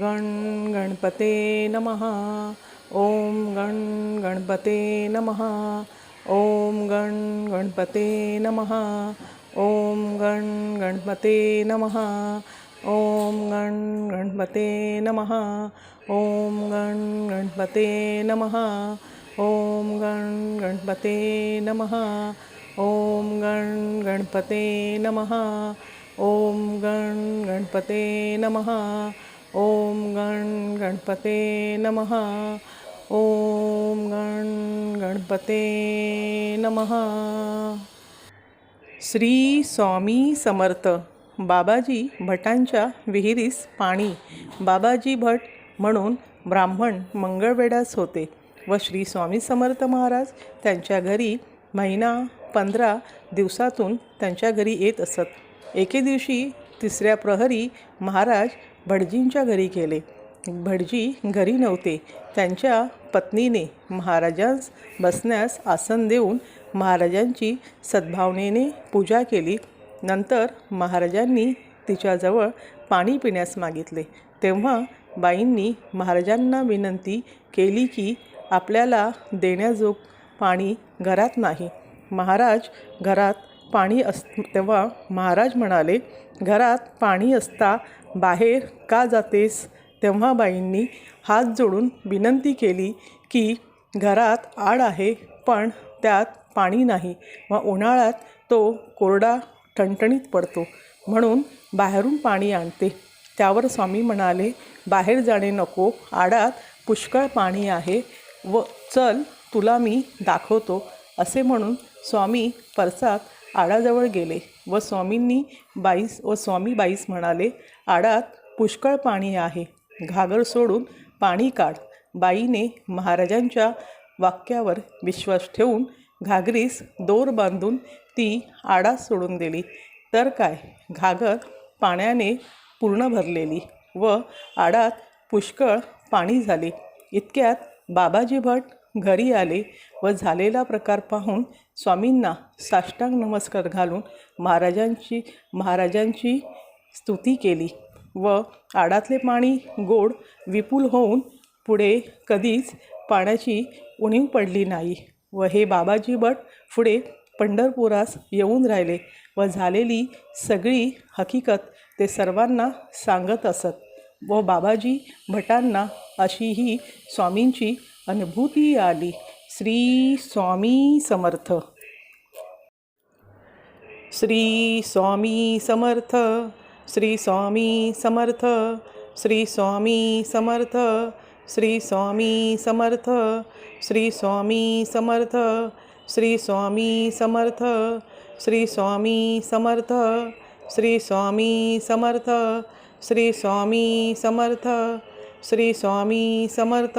गण गणपते नमः। ॐ गण गणपते नमः। ॐ गण गणपते नमः। ॐ गण गणपते नमः। ॐ गण गणपते नमः। ॐ गण गणपते नमः। ॐ गण गणपते नमः। ॐ गण गणपते नमः। ॐ गण गणपते नमः। ओम गण गणपते नमः। ओम गण गणपते नम। श्री स्वामी समर्थ बाबाजी भटांच्या विहिरीस पाणी बाबाजी भट म्हणून ब्राह्मण मंगळवेढास होते व श्री स्वामी समर्थ महाराज त्यांच्या घरी महिना पंधरा दिवसातून त्यांच्या घरी येत असत. एके दिवशी तिसऱ्या प्रहरी महाराज भटजींच्या घरी गेले. भटजी घरी नव्हते. त्यांच्या पत्नीने महाराजांस बसण्यास आसन देऊन महाराजांची सद्भावनेने पूजा केली. नंतर महाराजांनी तिच्याजवळ पाणी पिण्यास मागितले. तेव्हा बाईंनी महाराजांना विनंती केली की आपल्याला देण्याजोग पाणी घरात नाही. महाराज घरात पाणी अस तेव्हा महाराज म्हणाले घरात पाणी असता बाहेर का जातेस? तेव्हा बाईंनी हात जोडून विनंती केली की घरात आड आहे पण त्यात पाणी नाही व उन्हाळ्यात तो कोरडा ठणठणीत पडतो. म्हणून बाहेरून पाणी आणते. त्यावर स्वामी म्हणाले बाहेर जाणे नको आडात पुष्कळ पाणी आहे व चल तुला मी दाखवतो. असे म्हणून स्वामी परसात आडाजवळ गेले व स्वामींनी बाईस व स्वामी बाईस म्हणाले आडात पुष्कळ पाणी आहे. घागर सोडून पाणी काढ. बाईने महाराजांच्या वाक्यावर विश्वास ठेवून घागरीस दोर बांधून ती आडात सोडून दिली. तर काय? घागर पाण्याने पूर्ण भरलेली व आडात पुष्कळ पाणी झाले. इतक्यात बाबाजी भट घरी आले व झालेला प्रकार पाहून स्वामींना साष्टांग नमस्कार घालून महाराजांची महाराजांची स्तुती केली व आडातले पाणी गोड विपुल होऊन पुढे कधीच पाण्याची उणीव पडली नाही व हे बाबाजी भट पुढे पंढरपुरास येऊन राहिले व झालेली सगळी हकीकत ते सर्वांना सांगत असत व बाबाजी भटांना अशी ही स्वामींची अनुभूती आली श्री स्वामी समर्थ श्री स्वामी समर्थ श्री स्वामी समर्थ श्री स्वामी समर्थ श्री स्वामी समर्थ श्री स्वामी समर्थ श्री स्वामी समर्थ श्री स्वामी समर्थ श्री स्वामी समर्थ श्री स्वामी समर्थ श्री स्वामी समर्थ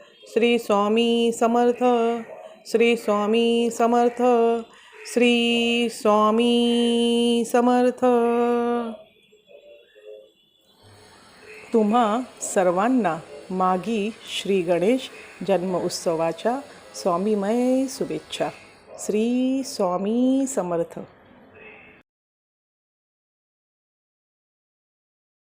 श्री स्वामी समर्थ श्री स्वामी समर्थ श्री स्वामी समर्थ. तुम्हा सर्वांना मागी श्री गणेश जन्म उत्सवाच्या स्वामीमय शुभेच्छा. श्री स्वामी समर्थ.